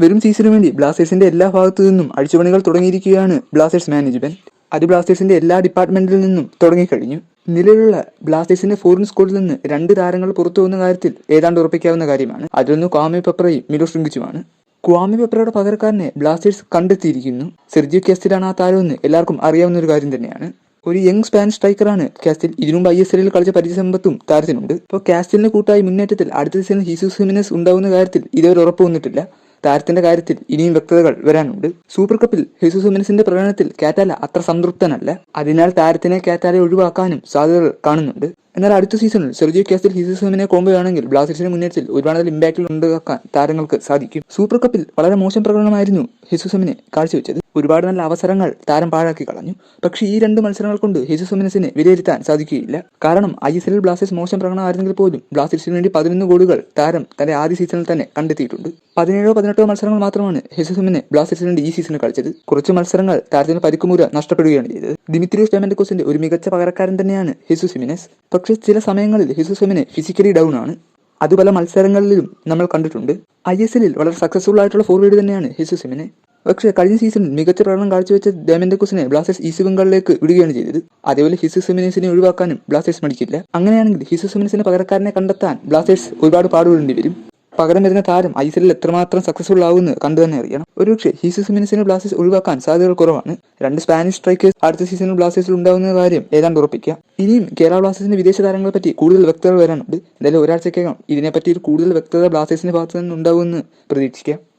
വരും സീസണിന് വേണ്ടി ബ്ലാസ്റ്റേഴ്സിന്റെ എല്ലാ ഭാഗത്തു നിന്നും അഴിച്ചുപണികൾ തുടങ്ങിയിരിക്കുകയാണ് ബ്ലാസ്റ്റേഴ്സ് മാനേജ്മെന്റ് അത് ബ്ലാസ്റ്റേഴ്സിന്റെ എല്ലാ ഡിപ്പാർട്ട്മെന്റിൽ നിന്നും തുടങ്ങിക്കഴിഞ്ഞു. നിലവിലുള്ള ബ്ലാസ്റ്റേഴ്സിന്റെ ഫോറിൻ സ്കോഡിൽ നിന്ന് രണ്ട് താരങ്ങൾ പുറത്തു പോകുന്ന കാര്യത്തിൽ ഏതാണ്ട് ഉറപ്പിക്കാവുന്ന കാര്യമാണ്. അതിലൊന്ന് ക്വാമി പെപ്പറയും മിലോ ശ്രിങ്കിച്ചുമാണ്. ക്വാമി പെപ്പറയുടെ പകരക്കാരനെ ബ്ലാസ്റ്റേഴ്സ് കണ്ടെത്തിയിരിക്കുന്നു. സെർജിയോ കാസ്റ്റിലാണ് ആ താരമെന്ന് എല്ലാവർക്കും അറിയാവുന്ന ഒരു കാര്യം തന്നെയാണ്. ഒരു യങ് സ്പാനിഷ് സ്ട്രൈക്കറാണ് കാസ്റ്റിൽ ഇതിനുമ്പ് ഐ എസ് എല്ലിൽ കളിച്ച പരിചയസമ്പത്തും താരത്തിനുണ്ട്. ഇപ്പോൾ കാസ്റ്റിലിന് കൂട്ടായി മുന്നേറ്റത്തിൽ അടുത്ത സീസണിൽ ഹീസൂസ് ഹിമിനസ് ഉണ്ടാവുന്ന കാര്യത്തിൽ ഇതുവരെ ഉറപ്പ് വന്നിട്ടില്ല. താരത്തിന്റെ കാര്യത്തിൽ ഇനിയും വ്യക്തതകൾ വരാനുണ്ട്. സൂപ്പർ കപ്പിൽ ഹെസൂസ് പ്രകടനത്തിൽ കാറ്റാല അത്ര സംതൃപ്തനല്ല. അതിനാൽ താരത്തിനെ കാറ്റാലെ ഒഴിവാക്കാനും സാധ്യതകൾ കാണുന്നുണ്ട്. എന്നാൽ അടുത്ത സീസണിൽ സെർജിയോ കാസിൽ ഹിസൂസ് ഹിമിനെ കോമ്പുകയാണെങ്കിൽ ബ്ലാസ്റ്റേഴ്സിന് മുന്നേറ്റത്തിൽ ഒരുപാട് ഇമ്പാക്റ്റിൽ ഉണ്ടാക്കാൻ താരങ്ങൾക്ക് സാധിക്കും. സൂപ്പർ കപ്പിൽ വളരെ മോശം പ്രകടനമായിരുന്നു ഹിസുസമിനെ കാഴ്ചവെച്ചത്. ഒരുപാട് നല്ല അവസരങ്ങൾ താരം പാഴാക്കി കളഞ്ഞു. പക്ഷേ ഈ രണ്ട് മത്സരങ്ങൾ കൊണ്ട് ഹിസുസമിനസിനെ വിലയിരുത്താൻ സാധിക്കുകയില്ല. കാരണം ഐ എസ് എല്ലിൽ ബ്ലാസ്റ്റേഴ്സ് മോശം പ്രകടനമായിരുന്നെങ്കിൽ പോലും ബ്ലാസ്റ്റേഴ്സിന് വേണ്ടി പതിനൊന്ന് ഗോളുകൾ താരം തന്റെ ആദ്യ സീസണിൽ തന്നെ കണ്ടെത്തിയിട്ടുണ്ട്. പതിനേഴോ പതിനെട്ടോ മത്സരങ്ങൾ മാത്രമാണ് ഹിസുസമിനെ ബ്ലാസ്റ്റേഴ്സിന് വേണ്ടി ഈ സീസണിൽ കളിച്ചത്. കുറച്ച് മത്സരങ്ങൾ താരത്തിന് പരിക്കുമൂര നഷ്ടപ്പെടുകയാണ് ചെയ്തത്. ദിമിത്രിയോസ് ഡെമൻഡക്കോസിന്റെ ഒരു മികച്ച പകരക്കാരൻ തന്നെയാണ് ഹിസുസിമിനസ് പക്ഷേ ചില സമയങ്ങളിൽ ഹിസുസമിനെ ഫിസിക്കലി ഡൗൺ ആണ്. അത് പല മത്സരങ്ങളിലും നമ്മൾ കണ്ടിട്ടുണ്ട്. ഐ എസ് എല്ലിൽ വളരെ സക്സസ്ഫുൾ ആയിട്ടുള്ള ഫോർവേഡ് തന്നെയാണ് ഹിസുസിമിനെ പക്ഷേ കഴിഞ്ഞ സീസൺ മികച്ച പ്രകടനം കാഴ്ചവെച്ച ഡെമൻഡക്കുസിനെ ബ്ലാസ്റ്റേഴ്സ് ഈസ്റ്റ് ബംഗാളിലേക്ക് വിടുകയാണ് ചെയ്തത്. അതേപോലെ ഹിസു സെമിനേഴ്സിനെ ഒഴിവാക്കാനും ബ്ലാസ്റ്റേഴ്സ് മടിക്കില്ല. അങ്ങനെയാണെങ്കിൽ ഹിസു സെമിനേഴ്സിന്റെ പകരക്കാരനെ കണ്ടെത്താൻ ബ്ലാസ്റ്റേഴ്സ് ഒരുപാട് പാടുപെടേണ്ടി വരും. പകരം വരുന്ന താരം ഐ എസ് എത്രമാത്രം സക്സസ്ഫുൾ ആവുമെന്ന് കണ്ടു തന്നെ അറിയണം. ഒരുപക്ഷെ ഹിസു സെമിനസിനെ ബ്ലാസ്റ്റേഴ്സ് ഒഴിവാക്കാൻ സാധ്യതകൾ കുറവാണ്. രണ്ട് സ്പാനിഷ് സ്ട്രൈക്കേഴ്സ് അടുത്ത സീസണിൽ ബ്ലാസ്റ്റേഴ്സിൽ ഉണ്ടാകുന്ന കാര്യം ഏതാണ്ട് ഉറപ്പിക്കാം ഇനിയും കേരള ബ്ലാസ്റ്റേഴ്സിന്റെ വിദേശ താരങ്ങളെ പറ്റി കൂടുതൽ വ്യക്തത വരാനുണ്ട്. എന്തായാലും ഒരാഴ്ചക്കകം ഇതിനെപ്പറ്റി കൂടുതൽ വ്യക്തത ബ്ലാസ്റ്റേഴ്സിന്റെ ഭാഗത്തു നിന്ന് ഉണ്ടാവുമെന്ന് പ്രതീക്ഷിക്കാം.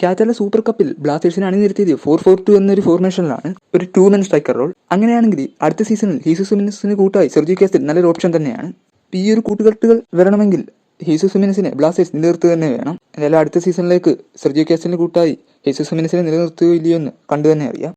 ക്യാറ്റല സൂപ്പർ കപ്പിൽ ബ്ലാസ്റ്റേഴ്സിനെ അണിനിരത്തിയത് ഫോർ ഫോർ ടു എന്നൊരു ഫോർമേഷനിലാണ്. ഒരു ടു മെൻ സ്ട്രൈക്കർ റോൾ അങ്ങനെയാണെങ്കിൽ അടുത്ത സീസണിൽ ഹീസു സുമിനസിന് കൂട്ടായി സെർജി കേസിൽ നല്ലൊരു ഓപ്ഷൻ തന്നെയാണ്. ഈ ഒരു കൂട്ടുകെട്ടുകൾ വരണമെങ്കിൽ ഹീസു സുമിനസിനെ ബ്ലാസ്റ്റേഴ്സ് നിലനിർത്തുക തന്നെ വേണം. എന്തായാലും അടുത്ത സീസണിലേക്ക് സെർജി കേസിന് കൂട്ടായി ഹീസു സുമിനസിനെ നിലനിർത്തുകയോ ഇല്ലയോ എന്ന് കണ്ടു തന്നെ അറിയാം.